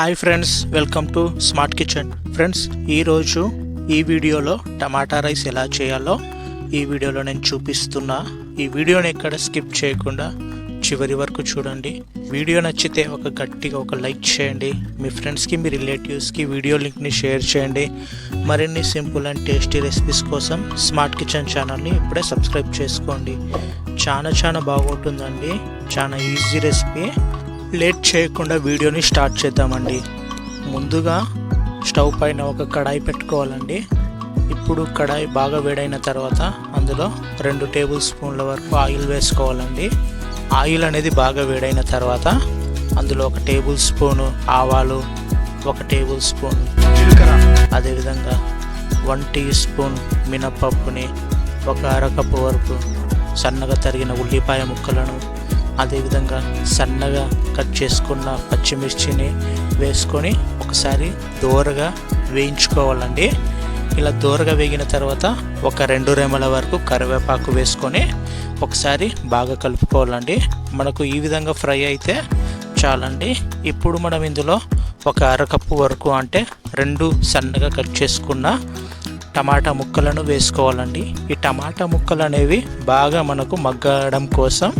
Hi friends welcome to smart kitchen friends ఈరోజు ఈ వీడియోలో టమాటా రైస్ ఎలా చేయాలో ఈ వీడియోలో నేను చూపిస్తున్నా. ఈ వీడియోని ఎక్కడ స్కిప్ చేయకుండా చివరి వరకు చూడండి. వీడియో నచ్చితే ఒక గట్టిగా ఒక లైక్ చేయండి. మీ ఫ్రెండ్స్కి మీ రిలేటివ్స్కి వీడియో లింక్ని షేర్ చేయండి. మరిన్ని సింపుల్ అండ్ టేస్టీ రెసిపీస్ కోసం స్మార్ట్ కిచెన్ ఛానల్ని ఇప్పుడే సబ్స్క్రైబ్ చేసుకోండి. చాలా చాలా బాగుంటుందండి. చాలా ఈజీ రెసిపీ లేట్ చేయకుండా వీడియోని స్టార్ట్ చేద్దామండి. ముందుగా స్టవ్ పైన ఒక కడాయి పెట్టుకోవాలండి. ఇప్పుడు కడాయి బాగా వేడైన తర్వాత అందులో రెండు టేబుల్ స్పూన్ల వరకు ఆయిల్ వేసుకోవాలండి. ఆయిల్ అనేది బాగా వేడైన తర్వాత అందులో ఒక టేబుల్ స్పూను ఆవాలు ఒక టేబుల్ స్పూన్ జీలకర్ర అదేవిధంగా వన్ టీ స్పూన్ మినపప్పుని ఒక అరకప్పు వరకు సన్నగా తరిగిన ఉల్లిపాయ ముక్కలను అదేవిధంగా సన్నగా కట్ చేసుకున్న పచ్చిమిర్చిని వేసుకొని ఒకసారి దోరగా వేయించుకోవాలండి. ఇలా దోరగా వేగిన తర్వాత ఒక రెండు రెమల వరకు కరివేపాకు వేసుకొని ఒకసారి బాగా కలుపుకోవాలండి. మనకు ఈ విధంగా ఫ్రై అయితే చాలండి. ఇప్పుడు మనం ఇందులో ఒక అరకప్పు వరకు అంటే రెండు సన్నగా కట్ చేసుకున్న టమాటా ముక్కలను వేసుకోవాలండి. ఈ టమాటా ముక్కలు అనేవి బాగా మనకు మగ్గడం కోసం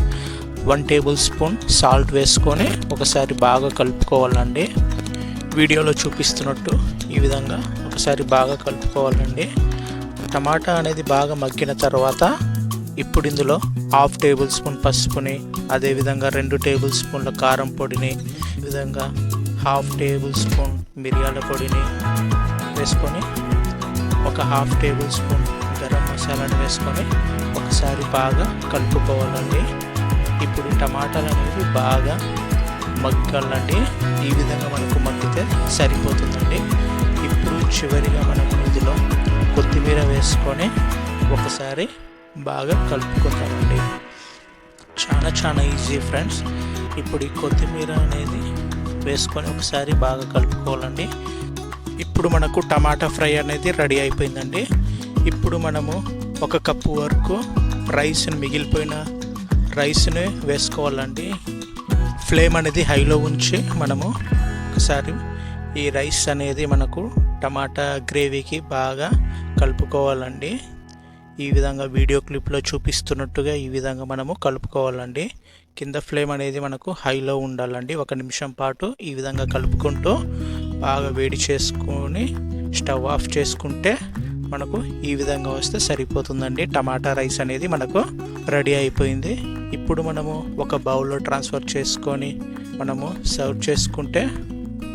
వన్ టేబుల్ స్పూన్ సాల్ట్ వేసుకొని ఒకసారి బాగా కలుపుకోవాలండి. వీడియోలో చూపిస్తున్నట్టు ఈ విధంగా ఒకసారి బాగా కలుపుకోవాలండి. టమాటా అనేది బాగా మగ్గిన తర్వాత ఇప్పుడు ఇందులో హాఫ్ టేబుల్ స్పూన్ పసుపుని అదేవిధంగా రెండు టేబుల్ స్పూన్ల కారం పొడిని ఈ విధంగా హాఫ్ టేబుల్ స్పూన్ మిరియాల పొడిని వేసుకొని ఒక హాఫ్ టేబుల్ స్పూన్ గరం మసాలాని వేసుకొని ఒకసారి బాగా కలుపుకోవాలండి. ఇప్పుడు టమాటాలు అనేవి బాగా మగ్గాలండి. ఈ విధంగా మనకు మగ్గితే సరిపోతుందండి. ఇప్పుడు చివరిగా మనం ఇందులో కొత్తిమీర వేసుకొని ఒకసారి బాగా కలుపుకుందామండి. చాలా చాలా ఈజీ ఫ్రెండ్స్. ఇప్పుడు ఈ కొత్తిమీర అనేది వేసుకొని ఒకసారి బాగా కలుపుకోవాలండి. ఇప్పుడు మనకు టమాటా ఫ్రై అనేది రెడీ అయిపోయిందండి. ఇప్పుడు మనము ఒక కప్పు వరకు రైస్ని మిగిలిపోయిన రైస్ని వేసుకోవాలండి. ఫ్లేమ్ అనేది హైలో ఉంచి మనము ఒకసారి ఈ రైస్ అనేది మనకు టమాటా గ్రేవీకి బాగా కలుపుకోవాలండి. ఈ విధంగా వీడియో క్లిప్లో చూపిస్తున్నట్టుగా ఈ విధంగా మనము కలుపుకోవాలండి. కింద ఫ్లేమ్ అనేది మనకు హైలో ఉండాలండి. ఒక నిమిషం పాటు ఈ విధంగా కలుపుకుంటూ బాగా వేడి చేసుకొని స్టవ్ ఆఫ్ చేసుకుంటే మనకు ఈ విధంగా వస్తే సరిపోతుందండి. టమాటా రైస్ అనేది మనకు రెడీ అయిపోయింది. ఇప్పుడు మనము ఒక బౌల్లో ట్రాన్స్ఫర్ చేసుకొని మనము సర్వ్ చేసుకుంటే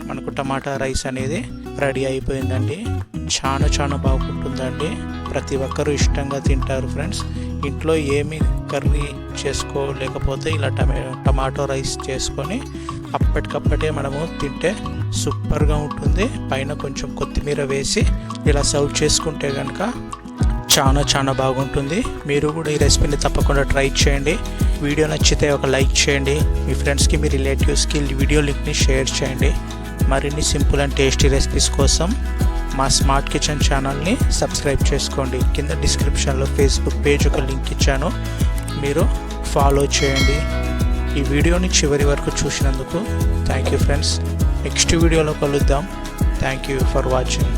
మనకు టమాటా రైస్ అనేది రెడీ అయిపోయిందండి. చాలా చాలా బాగుంటుందండి. ప్రతి ఒక్కరూ ఇష్టంగా తింటారు ఫ్రెండ్స్. ఇంట్లో ఏమి కర్రీ చేసుకోలేకపోతే ఇలా టమే టమాటో రైస్ చేసుకొని అప్పటికప్పటే మనము తింటే సూపర్గా ఉంటుంది. పైన కొంచెం కొత్తిమీర వేసి ఇలా సర్వ్ చేసుకుంటే కనుక చాలా చాలా బాగుంటుంది. మీరు కూడా ఈ రెసిపీని తప్పకుండా ట్రై చేయండి. వీడియో నచ్చితే ఒక లైక్ చేయండి. మీ ఫ్రెండ్స్కి మీ రిలేటివ్స్కి వీడియో లింక్ని షేర్ చేయండి. మరిన్ని సింపుల్ అండ్ టేస్టీ రెసిపీస్ కోసం మా స్మార్ట్ కిచెన్ ఛానల్ని సబ్స్క్రైబ్ చేసుకోండి. కింద డిస్క్రిప్షన్లో ఫేస్బుక్ పేజ్ ఒక లింక్ ఇచ్చాను. మీరు ఫాలో చేయండి. ఈ వీడియోని చివరి వరకు చూసినందుకు థ్యాంక్ యూ ఫ్రెండ్స్. నెక్స్ట్ వీడియోలో కలుద్దాం. Thank you for watching.